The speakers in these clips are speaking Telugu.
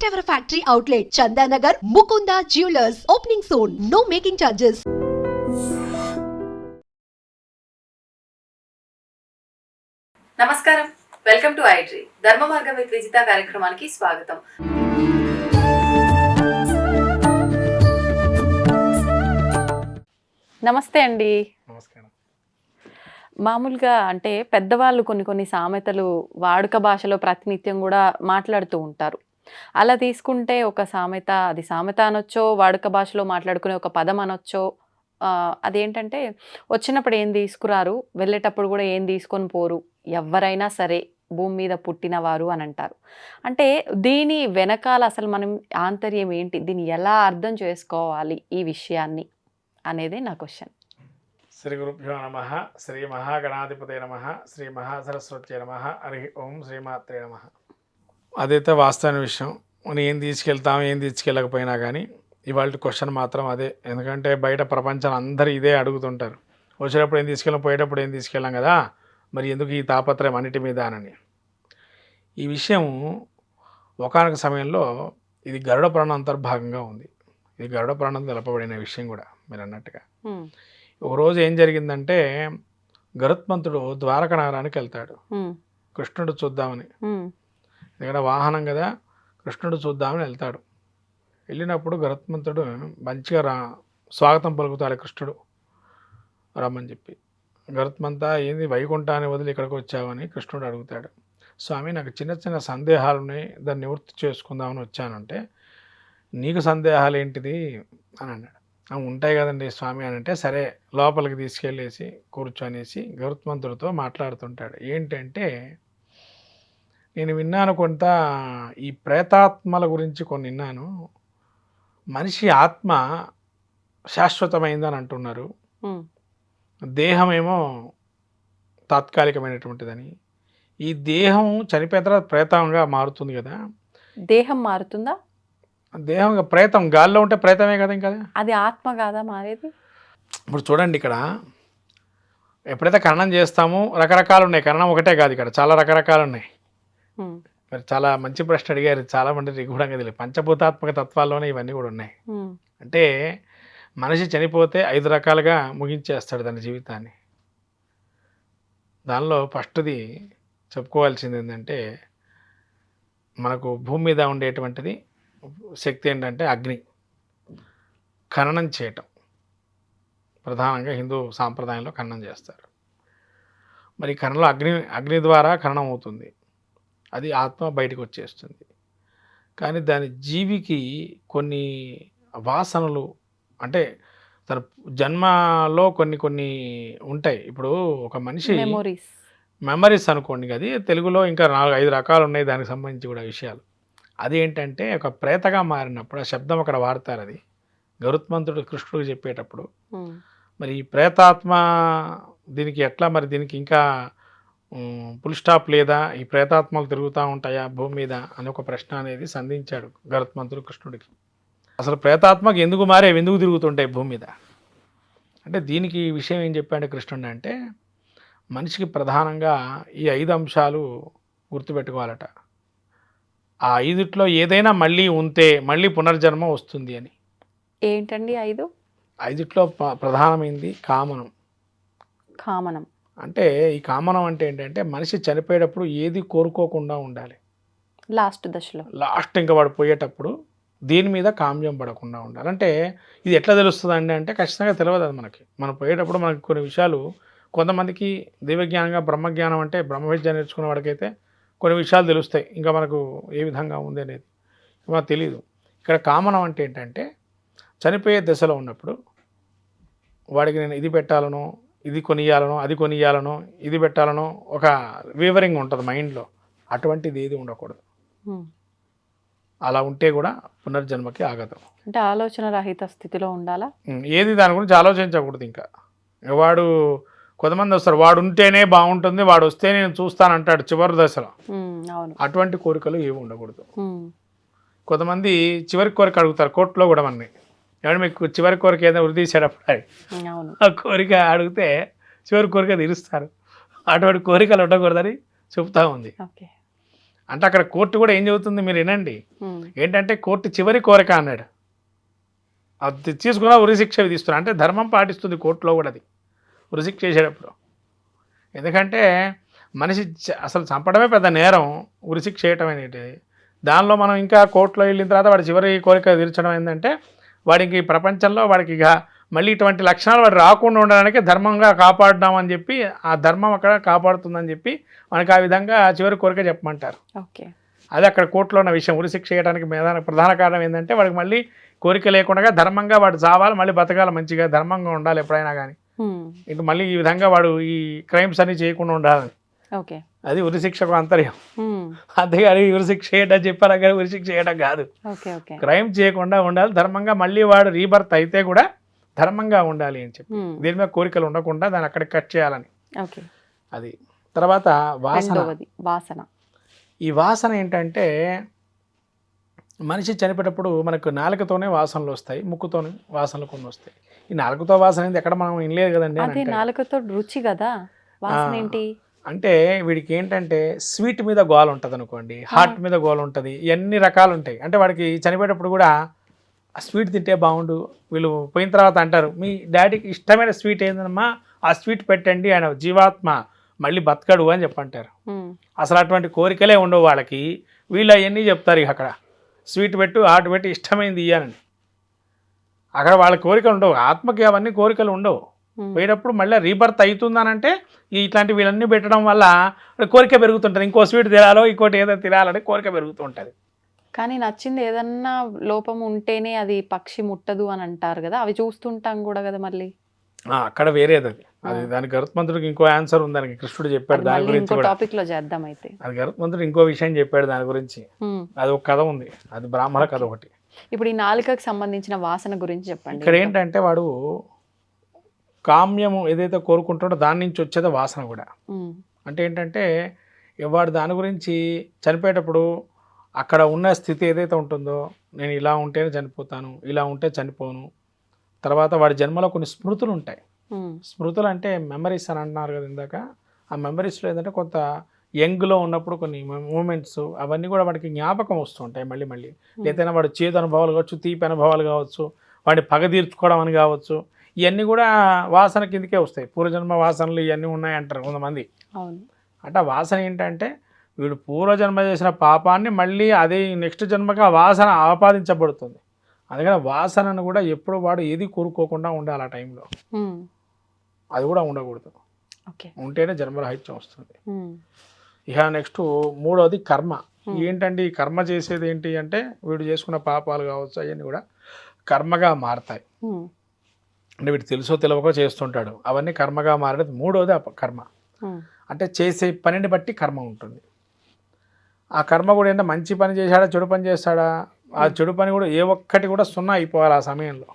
first ever factory outlet, Chandanagar, Mukunda Jewelers, opening soon. No making charges. నమస్కారం. వెల్కమ్ టు ఐట్రీ ధర్మ మార్గం విత్ విజిత కార్యక్రమానికి స్వాగతం. నమస్తే అండి. మామూలుగా అంటే పెద్దవాళ్ళు కొన్ని కొన్ని సామెతలు వాడుక భాషలో ప్రాతినిధ్యం కూడా మాట్లాడుతూ ఉంటారు. అలా తీసుకుంటే ఒక సామెత అది సామెత అనొచ్చో వాడుక భాషలో మాట్లాడుకునే ఒక పదం అనొచ్చో అదేంటంటే వచ్చినప్పుడు ఏం తీసుకురారు వెళ్ళేటప్పుడు కూడా ఏం తీసుకొని పోరు ఎవరైనా సరే భూమి మీద పుట్టినవారు అని అంటారు. అంటే దీని వెనకాల అసలు మనం ఆంతర్యం ఏంటి? దీన్ని ఎలా అర్థం చేసుకోవాలి ఈ విషయాన్ని అనేది నా క్వశ్చన్. శ్రీ గురుభ్యో నమ శ్రీ మహాగణాధిపతే నమ శ్రీ మహాసరస్వతి నమ హరి ఓం శ్రీమాత్రే నమ. అదైతే వాస్తవమైన విషయం. మనం ఏం తీసుకెళ్తాం ఏం తీసుకెళ్ళకపోయినా కానీ ఇవాళ క్వశ్చన్ మాత్రం అదే. ఎందుకంటే బయట ప్రపంచం అందరూ ఇదే అడుగుతుంటారు. వచ్చేటప్పుడు ఏం తీసుకెళ్ళాం పోయేటప్పుడు ఏం తీసుకెళ్ళాం కదా? మరి ఎందుకు ఈ తాపత్రయం అన్నిటి మీద? అని ఈ విషయం ఒకానొక సమయంలో ఇది గరుడ పురాణం అంతర్భాగంగా ఉంది. ఇది గరుడ పురాణం తెలపబడిన విషయం కూడా మీరు అన్నట్టుగా. ఒకరోజు ఏం జరిగిందంటే గరుత్మంతుడు ద్వారక నగరానికి వెళ్తాడు కృష్ణుడు చూద్దామని. ఎందుకంటే వాహనం కదా కృష్ణుడు చూద్దామని వెళ్తాడు. వెళ్ళినప్పుడు గరుత్మంతుడు మంచిగా రా స్వాగతం పలుకుతాడు కృష్ణుడు. రమ్మని చెప్పి గరుత్మంతా ఏంది వైకుంఠాన్ని వదిలి ఇక్కడికి వచ్చావని కృష్ణుడు అడుగుతాడు. స్వామి నాకు చిన్న చిన్న సందేహాలు ఉన్నాయి దాన్ని నివృత్తి చేసుకుందామని వచ్చానంటే నీకు సందేహాలు ఏంటిది? అని అన్నాడు. ఉంటాయి కదండి స్వామి అని అంటే సరే లోపలికి తీసుకెళ్ళేసి కూర్చొనేసి గరుత్మంతుడితో మాట్లాడుతుంటాడు. ఏంటంటే నేను విన్నాను కొంత ఈ ప్రేతాత్మల గురించి కొన్ని విన్నాను. మనిషి ఆత్మ శాశ్వతమైందని అంటున్నారు. హ్మ్. దేహమేమో తాత్కాలికమైనటువంటిదని. ఈ దేహం చనిపోయిన తర్వాత ప్రేతంగా మారుతుంది కదా. దేహం మారుతుందా? దేహం ప్రేతం గాల్లో ఉంటే ప్రేతమే కదా ఇంకా. అది ఆత్మ కాదా మారేది? ఇప్పుడు చూడండి ఇక్కడ. ఎప్పుడైతే ఖననం చేస్తామో రకరకాలు ఉన్నాయి. ఖననం ఒకటే కాదు ఇక్కడ. చాలా రకరకాలు ఉన్నాయి. మరి చాలా మంచి ప్రశ్న అడిగారు. చాలా మంది నిగూఢంగా తెలియదు. పంచభూతాత్మక తత్వాల్లోనే ఇవన్నీ కూడా ఉన్నాయి. అంటే మనిషి చనిపోతే ఐదు రకాలుగా ముగించేస్తాడు తన జీవితాన్ని. దానిలో ఫస్ట్ది చెప్పుకోవాల్సింది ఏంటంటే మనకు భూమి మీద ఉండేటువంటిది శక్తి ఏంటంటే అగ్ని. ఖననం చేయటం. ప్రధానంగా హిందూ సాంప్రదాయంలో ఖననం చేస్తారు. మరి ఖననంలో అగ్ని అగ్ని ద్వారా ఖననం అవుతుంది. అది ఆత్మ బయటకు వచ్చేస్తుంది. కానీ దాని జీవికి కొన్ని వాసనలు అంటే తన జన్మలో కొన్ని కొన్ని ఉంటాయి. ఇప్పుడు ఒక మనిషి మెమోరీస్ మెమరీస్ అనుకోండి అది. తెలుగులో ఇంకా నాలుగు ఐదు రకాలు ఉన్నాయి దానికి సంబంధించి కూడా విషయాలు. అది ఏంటంటే ఒక ప్రేతగా మారినప్పుడు ఆ శబ్దం అక్కడ వాడతారు అది. గరుత్మంతుడు కృష్ణుడికి చెప్పేటప్పుడు. మరి ఈ ప్రేతాత్మ దీనికి ఎట్లా మరి దీనికి ఇంకా ఫుల్ స్టాప్ లేదా ఈ ప్రేతాత్మలు తిరుగుతూ ఉంటాయా భూమి మీద అని ఒక ప్రశ్న అనేది సంధించాడు గరుత్మంతుడు కృష్ణుడికి. అసలు ప్రేతాత్మకి ఎందుకు మారే ఎందుకు తిరుగుతుంటాయి భూమి మీద? అంటే దీనికి విషయం ఏం చెప్పాడు కృష్ణుడు అంటే మనిషికి ప్రధానంగా ఈ ఐదు అంశాలు గుర్తుపెట్టుకోవాలట. ఆ ఐదుట్లో ఏదైనా మళ్ళీ ఉంటే మళ్ళీ పునర్జన్మ వస్తుంది అని. ఏంటండి ఐదు? ఐదుట్లో ప్రధానమైంది కామనం. కామనం. అంటే ఈ కామనం అంటే ఏంటంటే మనిషి చనిపోయేటప్పుడు ఏది కోరుకోకుండా ఉండాలి. లాస్ట్ దశలో. లాస్ట్ ఇంకా వాడు పోయేటప్పుడు దీని మీద కామ్యం పడకుండా ఉండాలి. అంటే ఇది ఎట్లా తెలుస్తుంది అండి అంటే ఖచ్చితంగా తెలియదు అది మనకి. మనం పోయేటప్పుడు మనకి కొన్ని విషయాలు కొంతమందికి దివ్యజ్ఞానంగా బ్రహ్మజ్ఞానం అంటే బ్రహ్మ విద్య నేర్చుకున్న వాడికైతే కొన్ని విషయాలు తెలుస్తాయి. ఇంకా మనకు ఏ విధంగా ఉంది అనేది మనకు తెలియదు ఇక్కడ కామనం అంటే ఏంటంటే చనిపోయే దశలో ఉన్నప్పుడు వాడికి నేను ఇది పెట్టాలనో ఇది కొనియాలనో అది కొనియాలనో ఇది పెట్టాలనో ఒక వివరింగ్ ఉంటుంది మైండ్లో అటువంటిది ఏది ఉండకూడదు. అలా ఉంటే కూడా పునర్జన్మకి ఆగతం అంటే ఆలోచన రహిత స్థితిలో ఉండాలా? ఏది దాని గురించి ఆలోచించకూడదు ఇంకా. వాడు కొంతమంది వస్తారు వాడు ఉంటేనే బాగుంటుంది వాడు వస్తే నేను చూస్తానంటాడు చివరి దశలో. అటువంటి కోరికలు ఏమి ఉండకూడదు. కొంతమంది చివరి కోరిక అడుగుతారు కోర్టులో కూడా మనని. ఏమంటే మీకు చివరి కోరిక ఏదైనా వృద్ధి అవును. ఆ కోరిక అడిగితే చివరి కోరిక తీరుస్తారు. అటువంటి కోరికలు ఉండకూడదని చెప్తా ఉంది. అంటే అక్కడ కోర్టు కూడా ఏం చెబుతుంది మీరు వినండి. ఏంటంటే కోర్టు చివరి కోరిక అన్నాడు. అది తీసుకున్న ఉరిశిక్ష విధిస్తున్నా అంటే ధర్మం పాటిస్తుంది కోర్టులో కూడా అది. ఉరిశిక్ష చేసేటప్పుడు. ఎందుకంటే మనిషి అసలు చంపడమే పెద్ద నేరం ఉరిశిక్ష చేయటం అనేది. దానిలో మనం ఇంకా కోర్టులో వెళ్ళిన తర్వాత వాడి చివరి కోరిక తీర్చడం ఏంటంటే వాడికి ప్రపంచంలో వాడికి ఇక మళ్ళీ ఇటువంటి లక్షణాలు వాడు రాకుండా ఉండడానికి ధర్మంగా కాపాడుదాం అని చెప్పి ఆ ధర్మం అక్కడ కాపాడుతుందని చెప్పి మనకి ఆ విధంగా చివరి కోరిక చెప్పమంటారు. ఓకే. అది అక్కడ కోర్టులో ఉన్న విషయం ఉరిశిక్ష చేయడానికి ప్రధాన కారణం ఏంటంటే వాడికి మళ్ళీ కోరిక లేకుండా ధర్మంగా వాడు చావాలి మళ్ళీ బతకాలి మంచిగా ధర్మంగా ఉండాలి ఎప్పుడైనా కానీ ఇంక మళ్ళీ ఈ విధంగా వాడు ఈ క్రైమ్స్ అన్ని చేయకుండా ఉండాలని. అది ఉరిశిక్షకు అంతర్యం అంతేగాని ఉరిశిక్ష చేయడం చెప్పారా కానీ ఉరిశిక్ష చేయడం కాదు. క్రైమ్ చేయకుండా ఉండాలి. ధర్మంగా మళ్ళీ వాడు రీబర్త్ అయితే కూడా ధర్మంగా ఉండాలి అని చెప్పి. దీని మీద కోరికలు ఉండకుండా దాన్ని అక్కడ కట్ చేయాలని. అది. తర్వాత వాసన. వాసన. ఈ వాసన ఏంటంటే మనిషి చనిపోయేటప్పుడు మనకు నాలుకతోనే వాసనలు వస్తాయి ముక్కుతోనే వాసనలు కొన్ని వస్తాయి. ఈ నాలుకతో వాసన ఎక్కడ మనం వినలేదు కదండి. నాలుకతో రుచి కదా. వాసన ఏంటి? అంటే వీడికి ఏంటంటే స్వీట్ మీద గోల ఉంటుంది అనుకోండి హార్ట్ మీద గోల ఉంటుంది ఇవన్నీ రకాలు ఉంటాయి అంటే వాడికి చనిపోయేటప్పుడు కూడా ఆ స్వీట్ తింటే బాగుండు వీళ్ళు పోయిన తర్వాత అంటారు మీ డాడీకి ఇష్టమైన స్వీట్ ఏందమ్మా? ఆ స్వీట్ పెట్టండి ఆయన జీవాత్మ మళ్ళీ బతకడు అని చెప్పంటారు. అసలు అటువంటి కోరికలే ఉండవు వాళ్ళకి. వీళ్ళు అవన్నీ చెప్తారు ఇక అక్కడ. స్వీట్ పెట్టు హాట్ పెట్టి ఇష్టమైంది ఇయ్యానని. అక్కడ వాళ్ళ కోరికలు ఉండవు ఆత్మకి అవన్నీ కోరికలు ఉండవు. పోయేటప్పుడు మళ్ళీ రీబర్త్ అవుతుందనంటే ఇట్లాంటి వీళ్ళన్నీ పెట్టడం వల్ల కోరిక పెరుగుతుంటుంది. ఇంకో స్వీట్ తినాలో ఇంకోటి ఏదో తినాలని కోరిక పెరుగుతూ ఉంటుంది కానీ నచ్చింది ఏదన్నా లోపం ఉంటేనే అది పక్షి ముట్టదు అని అంటారు కదా. అవి చూస్తుంటాం కూడా కదా మళ్ళీ. అక్కడ వేరేది అది. దానికి గరుత్మంతుడికి ఇంకో ఆన్సర్ ఉంది. దానికి కృష్ణుడు చెప్పాడు దాని గురించి టాపిక్లో చేద్దాం అయితే. అది గరుత్మంతుడు ఇంకో విషయం చెప్పాడు దాని గురించి. అది ఒక కథ ఉంది. అది బ్రాహ్మణ కథ ఒకటి. ఇప్పుడు ఈ నాలుకకు సంబంధించిన వాసన గురించి చెప్పండి. ఇక్కడ ఏంటంటే వాడు కామ్యము ఏదైతే కోరుకుంటాడో దాని నుంచి వచ్చేది వాసన కూడా. అంటే ఏంటంటే వాడు దాని గురించి చనిపోయేటప్పుడు అక్కడ ఉన్న స్థితి ఏదైతే ఉంటుందో నేను ఇలా ఉంటేనే చనిపోతాను ఇలా ఉంటే చనిపోను. తర్వాత వాడి జన్మలో కొన్ని స్మృతులు ఉంటాయి. స్మృతులు అంటే మెమరీస్ అని అంటున్నారు కదా ఇందాక. ఆ మెమరీస్లో ఏంటంటే కొంత యంగ్లో ఉన్నప్పుడు కొన్ని మూమెంట్స్ అవన్నీ కూడా వాడికి జ్ఞాపకం వస్తుంటాయి మళ్ళీ మళ్ళీ. లేదైనా వాడు చేదు అనుభవాలు కావచ్చు తీపి అనుభవాలు కావచ్చు వాడిని పగ తీర్చుకోవడం అని కావచ్చు. ఇవన్నీ కూడా వాసన కిందకే వస్తాయి. పూర్వజన్మ వాసనలు ఇవన్నీ ఉన్నాయి అంటారు కొంతమంది. అంటే ఆ వాసన ఏంటంటే వీడు పూర్వజన్మ చేసిన పాపాన్ని మళ్ళీ అదే నెక్స్ట్ జన్మగా వాసన ఆపాదించబడుతుంది. అందుకని వాసనను కూడా ఎప్పుడు వాడు ఏది కోరుకోకుండా ఉండాలి ఆ టైంలో. అది కూడా ఉండకూడదు. ఓకే. ఉంటేనే జన్మరాహిత్యం వస్తుంది. ఇక నెక్స్ట్ మూడవది కర్మ. ఏంటంటే ఈ కర్మ చేసేది ఏంటి అంటే వీడు చేసుకున్న పాపాలు కావచ్చు అవన్నీ కూడా కర్మగా మారతాయి. అంటే వీడు తెలుసో తెలియకో చేస్తుంటాడు. అవన్నీ కర్మగా మారేది మూడవది ఆ కర్మ. అంటే చేసే పనిని బట్టి కర్మ ఉంటుంది. ఆ కర్మ కూడా ఏంటంటే మంచి పని చేశాడా చెడు పని చేస్తాడా? ఆ చెడు పని కూడా ఏ ఒక్కటి కూడా సున్నా అయిపోవాలి ఆ సమయంలో.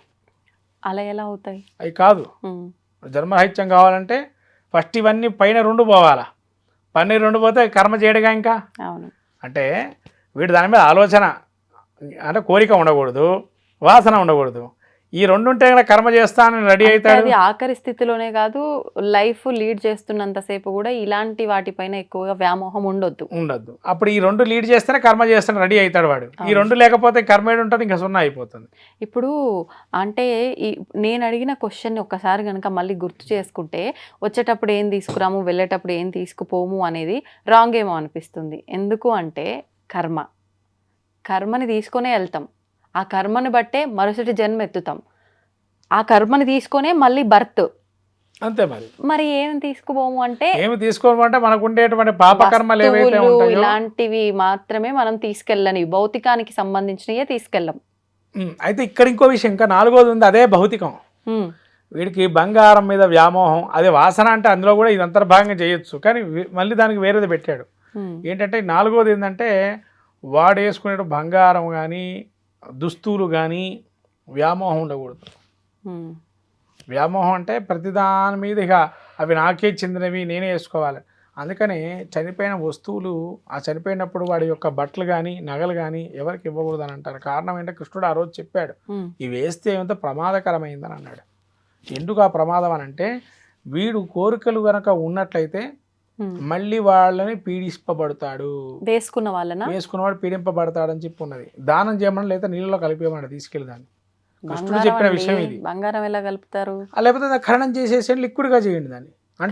అలా ఎలా అవుతాయి? అవి కాదు. ఉమ్, జన్మరాహిత్యం కావాలంటే ఫస్ట్ ఇవన్నీ పైన రెండు పోవాలా? పన్నీరు రెండు పోతే కర్మ చేయడుగా ఇంకా? అంటే వీడు దాని మీద ఆలోచన అంటే కోరిక ఉండకూడదు వాసన ఉండకూడదు. ఈ రెండు ఉంటే కనుక కర్మ చేస్తానని రెడీ అవుతాడు? అది ఆఖరి స్థితిలోనే కాదు లైఫ్ లీడ్ చేస్తున్నంతసేపు కూడా ఇలాంటి వాటిపైన ఎక్కువగా వ్యామోహం ఉండొద్దు. ఉండద్దు. అప్పుడు ఈ రెండు లీడ్ చేస్తేనే కర్మ చేస్తాను రెడీ అవుతాడు వాడు. ఈ. రెండు లేకపోతే కర్మ ఏడు ఉంటుంది ఇంకా సున్నా అయిపోతుంది. ఇప్పుడు అంటే ఈ నేను అడిగిన క్వశ్చన్ ఒక్కసారి కనుక మళ్ళీ గుర్తు చేసుకుంటే వచ్చేటప్పుడు ఏం తీసుకురాము వెళ్ళేటప్పుడు ఏం తీసుకుపోము అనేది రాంగ్ ఏమో అనిపిస్తుంది. ఎందుకు అంటే కర్మ. కర్మని తీసుకొనే వెళ్తాం. ఆ కర్మని బట్టే మరుసటి జన్మ ఎత్తుతాం ఆ కర్మని తీసుకొనే మళ్ళీ బర్త్. అంతే మరి. మరి ఏం తీసుకుపోము అంటే ఏమి తీసుకోమంటే మనకు ఉండేటువంటి ఏవైతే వస్తువులు ఉంటాయో ఇలాంటివి మాత్రమే మనం తీసుకెళ్ళని భౌతికానికి సంబంధించినవే తీసుకెళ్ళం. అయితే ఇక్కడ ఇంకో విషయం. ఇంకా నాలుగోది ఉంది అదే భౌతికం. వీడికి బంగారం మీద వ్యామోహం అదే వాసన అంటే అందులో కూడా ఇది అంతర్భాగంగా చేయొచ్చు. కానీ మళ్ళీ దానికి వేరేది పెట్టాడు. ఏంటంటే నాలుగోది ఏంటంటే వాడు వేసుకునే బంగారం కానీ దుస్తులు కానీ వ్యామోహం ఉండకూడదు. వ్యామోహం అంటే ప్రతిదాని మీద ఇక అవి నాకే చెందినవి నేనే వేసుకోవాలి. అందుకని చనిపోయిన వస్తువులు ఆ చనిపోయినప్పుడు వాడి యొక్క బట్టలు కానీ నగలు కానీ ఎవరికి ఇవ్వకూడదు అని అంటారు. కారణం ఏంటంటే కృష్ణుడు ఆ రోజు చెప్పాడు ఇవి వేస్తే ఏమంత ప్రమాదకరమైందని అన్నాడు. ఎందుకు ఆ ప్రమాదం అని అంటే వీడు కోరికలు గనక ఉన్నట్లయితే. మళ్ళీ వాళ్ళని పీడింపబడతాడు వేసుకున్న వాళ్ళన? వేసుకున్నవాడు పీడింపబడతాడని చెప్పి ఉన్నది దానం చేయమని లేదా నీళ్ళలో కలిపేయమని తీసుకెళ్ళి దాన్ని. కృష్ణుడు చెప్పిన. విషయం ఇది. బంగారం ఎలా కలుపుతారు? లేకపోతే ఖననం చేసేసి liquid గా చేయండి దాన్ని. అంటే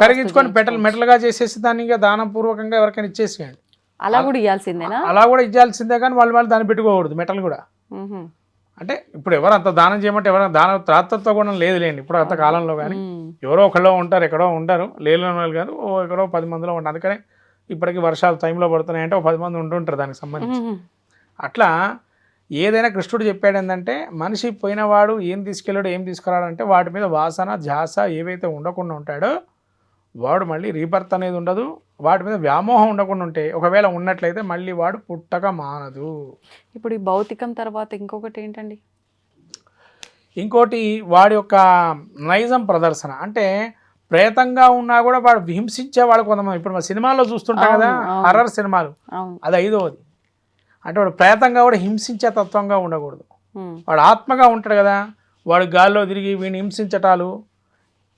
కరిగించుకొని మెటల్. మెటల్గా చేసేసి దాన్ని ఇంకా దానం పూర్వకంగా ఎవరికైనా ఇచ్చేసేయండి. అలా కూడా ఇవ్వాల్సిందేనా అలా కూడా ఇచ్చాల్సిందే కానీ వాళ్ళు వాళ్ళు దాన్ని పెట్టుకోకూడదు మెటల్ కూడా. అంటే ఇప్పుడు ఎవరు అంత దానం చేయమంటే ఎవరైనా దాన త్రాతత్వ గుణం లేదులేండి ఇప్పుడు అంత కాలంలో కానీ. ఎవరో ఒకళ్ళో ఉంటారు ఎక్కడో ఉంటారు లేని వాళ్ళు కాదు ఓ ఎక్కడో పది మందిలో ఉంటారు అందుకనే ఇప్పటికి వర్షాలు టైంలో పడుతున్నాయంటే ఒక పది మంది ఉంటుంటారు దానికి సంబంధించి. అట్లా ఏదైనా కృష్ణుడు చెప్పాడు ఏంటంటే మనిషి పోయినవాడు ఏం తీసుకెళ్ళాడు ఏం తీసుకురాడంటే వాటి మీద వాసన ధ్యాస ఏవైతే ఉండకుండా ఉంటాడో వాడు మళ్ళీ రీబర్త్ అనేది ఉండదు. వాటి మీద వ్యామోహం ఉండకుండా ఉంటే ఒకవేళ ఉన్నట్లయితే మళ్ళీ వాడు పుట్టక మానదు. ఇప్పుడు ఈ భౌతికం తర్వాత ఇంకొకటి ఏంటండి? ఇంకోటి వాడి యొక్క నైజం ప్రదర్శన. అంటే ప్రేతంగా ఉన్నా కూడా వాడు హింసించే వాడు కొంతమంది. ఇప్పుడు మన సినిమాల్లో చూస్తుంటాం కదా. హర్రర్ సినిమాలు. అది ఐదవది. అంటే వాడు ప్రేతంగా కూడా హింసించే తత్వంగా ఉండకూడదు. వాడు ఆత్మగా ఉంటాడు కదా వాడు గాల్లో తిరిగి వీడిని హింసించటాలు.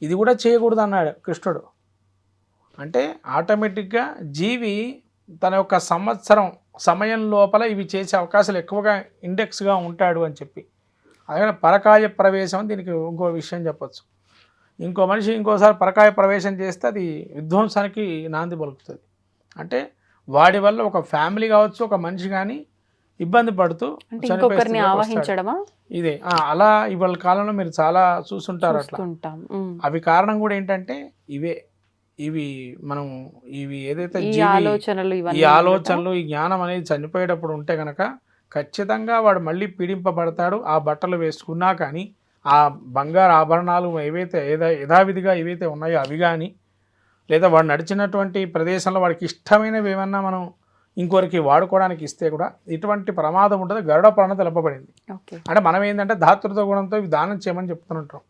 ఇది కూడా చేయకూడదు అన్నాడు కృష్ణుడు. అంటే ఆటోమేటిక్గా జీవి తన యొక్క సంవత్సరం సమయం లోపల ఇవి చేసే అవకాశాలు ఎక్కువగా ఇండెక్స్గా ఉంటాడు అని చెప్పి. అలాగే పరకాయ ప్రవేశం దీనికి ఇంకో విషయం చెప్పొచ్చు. ఇంకో మనిషి ఇంకోసారి పరకాయ ప్రవేశం చేస్తే అది విధ్వంసానికి నాంది పలుకుతుంది. అంటే వాడి వల్ల ఒక ఫ్యామిలీ కావచ్చు ఒక మనిషి కానీ ఇబ్బంది పడుతూ ఇదే. అలా ఇవాళ కాలంలో మీరు చాలా చూస్తుంటారు అట్లా. అవి కారణం కూడా ఏంటంటే ఇవే. ఇవి మనం ఇవి ఏదైతే ఈ ఆలోచనలు ఈ ఆలోచనలు ఈ జ్ఞానం అనేది చనిపోయేటప్పుడు ఉంటే కనుక ఖచ్చితంగా వాడు మళ్ళీ పీడింపబడతాడు ఆ బట్టలు వేసుకున్నా కానీ ఆ బంగారు ఆభరణాలు ఏవైతే ఏదా యథావిధిగా ఏవైతే ఉన్నాయో అవి కానీ లేదా వాడు నడిచినటువంటి ప్రదేశంలో వాడికి ఇష్టమైనవి ఏమన్నా మనం ఇంకొకరికి వాడుకోవడానికి ఇస్తే కూడా ఇటువంటి ప్రమాదం ఉంటుంది గరుడ ప్రాణం తెలపబడింది. అంటే మనం ఏంటంటే ధాతృత్వ గుణంతో ఇవి దానం చేయమని చెప్తుంటాం.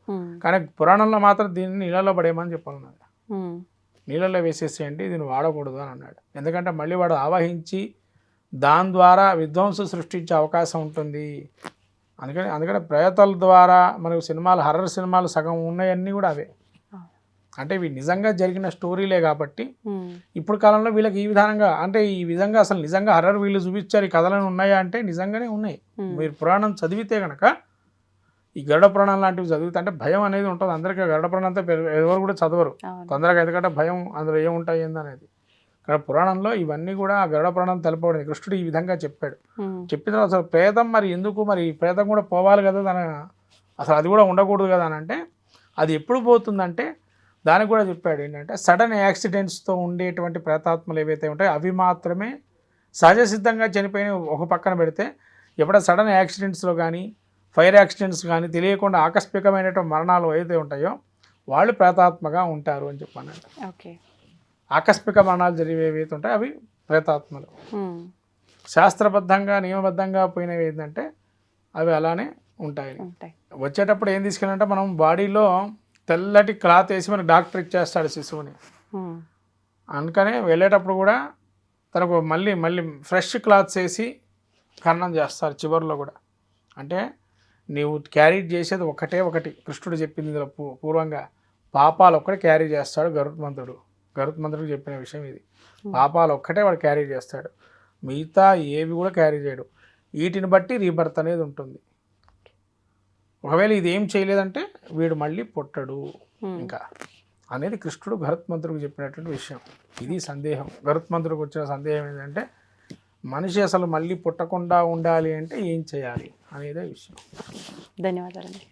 కానీ పురాణంలో మాత్రం దీన్ని నీళ్ళలో పడేయమని చెప్పాలన్నాడు ఉమ్. నీళ్ళలో వేసేసేయండి దీన్ని వాడకూడదు అని అన్నాడు ఎందుకంటే మళ్ళీ వాడు ఆవహించి దాని ద్వారా విధ్వంసం సృష్టించే అవకాశం ఉంటుంది అందుకని అందుకని ప్రయత్నాల ద్వారా మనకు సినిమాలు హర్రర్ సినిమాలు సగం ఉన్నాయన్నీ కూడా అవే. అంటే ఇవి నిజంగా జరిగిన స్టోరీలే కాబట్టి. ఇప్పుడు కాలంలో వీళ్ళకి ఈ విధానంగా అంటే ఈ విధంగా అసలు నిజంగా హర్రర్ వీళ్ళు చూపించారు ఈ కథలను ఉన్నాయా అంటే నిజంగానే ఉన్నాయి. మీరు పురాణం చదివితే కనుక ఈ గరుడ పురాణం లాంటివి చదివితే అంటే భయం అనేది ఉంటుంది. అందరికీ గరుడ పురాణం అంతా పె- ఎవరు కూడా చదవరు. తొందరగా ఎందుకంటే భయం అందులో ఏముంటాయి ఏందనేది కానీ పురాణంలో ఇవన్నీ కూడా ఆ గరుడ పురాణం తెలపబడింది. కృష్ణుడు ఈ విధంగా చెప్పాడు. చెప్పిన తర్వాత అసలు ప్రేతం మరి ఎందుకు మరి ప్రేతం కూడా పోవాలి కదా దాని అసలు అది కూడా ఉండకూడదు కదా అని అంటే అది ఎప్పుడు పోతుందంటే దానికి కూడా చెప్పాడు ఏంటంటే సడన్ యాక్సిడెంట్స్తో ఉండేటువంటి ప్రేతాత్మలు ఏవైతే ఉంటాయో అవి మాత్రమే సహజ సిద్ధంగా చనిపోయిన ఒక పక్కన పెడితే ఎప్పుడైనా సడన్ యాక్సిడెంట్స్లో కానీ ఫైర్ యాక్సిడెంట్స్ కానీ తెలియకుండా ఆకస్మికమైనటువంటి మరణాలు ఏవైతే ఉంటాయో వాళ్ళు ప్రేతాత్మగా ఉంటారు అని చెప్పాను ఓకే. ఆకస్మిక మరణాలు జరిగేవి ఏవైతే ఉంటాయో అవి ప్రేతాత్మలు. శాస్త్రబద్ధంగా నియమబద్ధంగా పోయినవి ఏంటంటే అవి అలానే ఉంటాయి. వచ్చేటప్పుడు ఏం తీసుకెళ్ళాలంటే మనం బాడీలో తెల్లటి క్లాత్ వేసి మనకి డాక్టర్ ఇచ్చేస్తాడు శిశువుని. అందుకనే వెళ్ళేటప్పుడు కూడా తనకు మళ్ళీ మళ్ళీ ఫ్రెష్ క్లాత్స్ వేసి ఖననం చేస్తారు చివరిలో కూడా. అంటే నీవు క్యారీ చేసేది ఒకటే ఒకటి. కృష్ణుడు చెప్పింది ఇందులో పూర్వంగా పాపాలు ఒక్కటే క్యారీ చేస్తాడు గరుత్మంతుడు. గరుత్మంతుడికి చెప్పిన విషయం ఇది. పాపాలు ఒక్కటే వాడు క్యారీ చేస్తాడు. మిగతా ఏవి కూడా క్యారీ చేయడు. వీటిని బట్టి రీబర్త్ అనేది ఉంటుంది. ఒకవేళ ఇది ఏం చేయలేదంటే వీడు మళ్ళీ పుట్టడు. ఇంకా అనేది కృష్ణుడు భరత్మంతుడికి చెప్పినటువంటి విషయం. ఇది సందేహం. భరత్మంతుడికి వచ్చిన సందేహం ఏంటంటే మనిషి అసలు మళ్ళీ పుట్టకుండా ఉండాలి అంటే ఏం చేయాలి? అనేదే విషయం ధన్యవాదాలండి